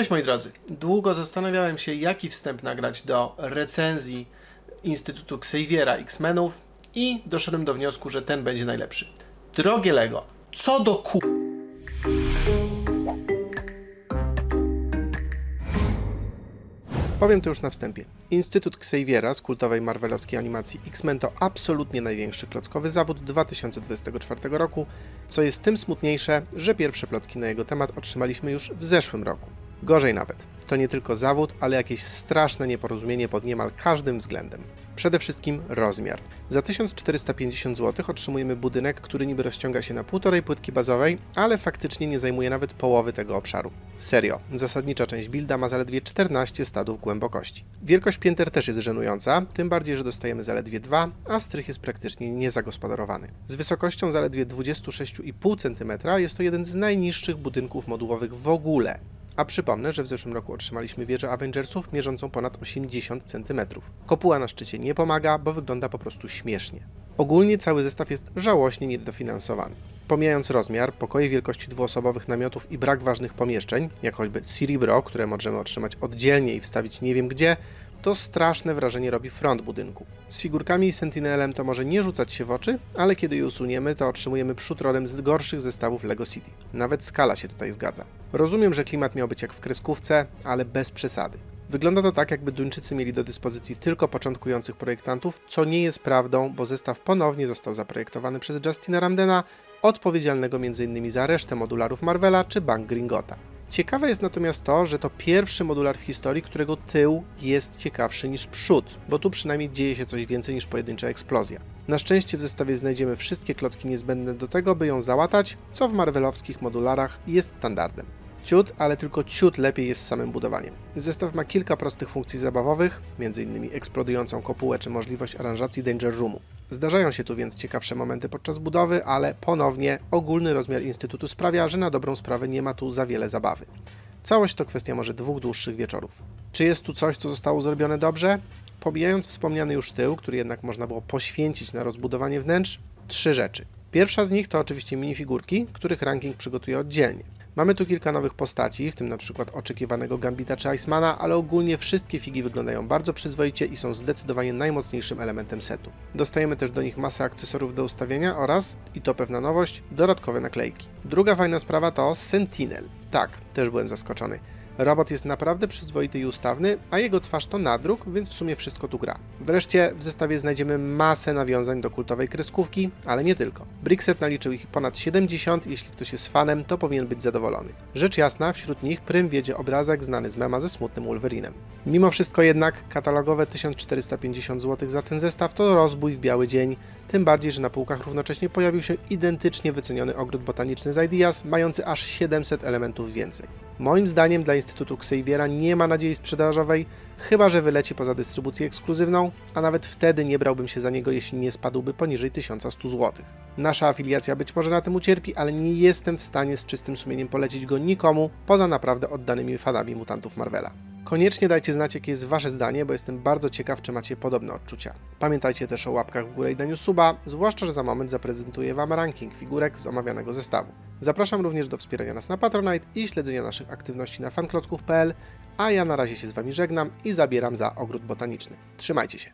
Cześć moi drodzy. Długo zastanawiałem się, jaki wstęp nagrać do recenzji Instytutu Xaviera X-Menów i doszedłem do wniosku, że ten będzie najlepszy. Drogie Lego, co do ku... Powiem to już na wstępie. Instytut Xaviera z kultowej marvelowskiej animacji X-Men to absolutnie największy klockowy zawód 2024 roku, co jest tym smutniejsze, że pierwsze plotki na jego temat otrzymaliśmy już w zeszłym roku. Gorzej nawet. To nie tylko zawód, ale jakieś straszne nieporozumienie pod niemal każdym względem. Przede wszystkim rozmiar. Za 1450 zł otrzymujemy budynek, który niby rozciąga się na półtorej płytki bazowej, ale faktycznie nie zajmuje nawet połowy tego obszaru. Serio, zasadnicza część builda ma zaledwie 14 stadów głębokości. Wielkość pięter też jest żenująca, tym bardziej, że dostajemy zaledwie dwa, a strych jest praktycznie niezagospodarowany. Z wysokością zaledwie 26,5 cm jest to jeden z najniższych budynków modułowych w ogóle. A przypomnę, że w zeszłym roku otrzymaliśmy wieżę Avengersów mierzącą ponad 80 cm. Kopuła na szczycie nie pomaga, bo wygląda po prostu śmiesznie. Ogólnie cały zestaw jest żałośnie niedofinansowany. Pomijając rozmiar, pokoje wielkości dwuosobowych namiotów i brak ważnych pomieszczeń, jak choćby Cerebro, które możemy otrzymać oddzielnie i wstawić nie wiem gdzie, to straszne wrażenie robi front budynku. Z figurkami i Sentinelem to może nie rzucać się w oczy, ale kiedy je usuniemy, to otrzymujemy przód rolem z gorszych zestawów LEGO City. Nawet skala się tutaj zgadza. Rozumiem, że klimat miał być jak w kreskówce, ale bez przesady. Wygląda to tak, jakby Duńczycy mieli do dyspozycji tylko początkujących projektantów, co nie jest prawdą, bo zestaw ponownie został zaprojektowany przez Justina Ramdena, odpowiedzialnego m.in. za resztę modularów Marvela czy Bank Gringota. Ciekawe jest natomiast to, że to pierwszy modular w historii, którego tył jest ciekawszy niż przód, bo tu przynajmniej dzieje się coś więcej niż pojedyncza eksplozja. Na szczęście w zestawie znajdziemy wszystkie klocki niezbędne do tego, by ją załatać, co w marvelowskich modularach jest standardem. Ciut, ale tylko ciut lepiej jest z samym budowaniem. Zestaw ma kilka prostych funkcji zabawowych, m.in. eksplodującą kopułę czy możliwość aranżacji Danger Roomu. Zdarzają się tu więc ciekawsze momenty podczas budowy, ale ponownie ogólny rozmiar Instytutu sprawia, że na dobrą sprawę nie ma tu za wiele zabawy. Całość to kwestia może dwóch dłuższych wieczorów. Czy jest tu coś, co zostało zrobione dobrze? Pomijając wspomniany już tył, który jednak można było poświęcić na rozbudowanie wnętrz, trzy rzeczy. Pierwsza z nich to oczywiście minifigurki, których ranking przygotuję oddzielnie. Mamy tu kilka nowych postaci, w tym na przykład oczekiwanego Gambita czy Icemana, ale ogólnie wszystkie figi wyglądają bardzo przyzwoicie i są zdecydowanie najmocniejszym elementem setu. Dostajemy też do nich masę akcesorów do ustawienia oraz, i to pewna nowość, dodatkowe naklejki. Druga fajna sprawa to Sentinel. Tak, też byłem zaskoczony. Robot jest naprawdę przyzwoity i ustawny, a jego twarz to nadruk, więc w sumie wszystko tu gra. Wreszcie w zestawie znajdziemy masę nawiązań do kultowej kreskówki, ale nie tylko. Brickset naliczył ich ponad 70, jeśli ktoś jest fanem, to powinien być zadowolony. Rzecz jasna, wśród nich prym wiedzie obrazek znany z mema ze smutnym Wolverinem. Mimo wszystko jednak katalogowe 1450 zł za ten zestaw to rozbój w biały dzień, tym bardziej, że na półkach równocześnie pojawił się identycznie wyceniony ogród botaniczny z Ideas, mający aż 700 elementów więcej. Moim zdaniem dla Instytutu Xaviera nie ma nadziei sprzedażowej, chyba że wyleci poza dystrybucję ekskluzywną, a nawet wtedy nie brałbym się za niego, jeśli nie spadłby poniżej 1100 zł. Nasza afiliacja być może na tym ucierpi, ale nie jestem w stanie z czystym sumieniem polecić go nikomu, poza naprawdę oddanymi fanami mutantów Marvela. Koniecznie dajcie znać, jakie jest Wasze zdanie, bo jestem bardzo ciekaw, czy macie podobne odczucia. Pamiętajcie też o łapkach w górę i daniu suba, zwłaszcza, że za moment zaprezentuję Wam ranking figurek z omawianego zestawu. Zapraszam również do wspierania nas na Patronite i śledzenia naszych aktywności na fanklocków.pl, a ja na razie się z Wami żegnam i zabieram za ogród botaniczny. Trzymajcie się!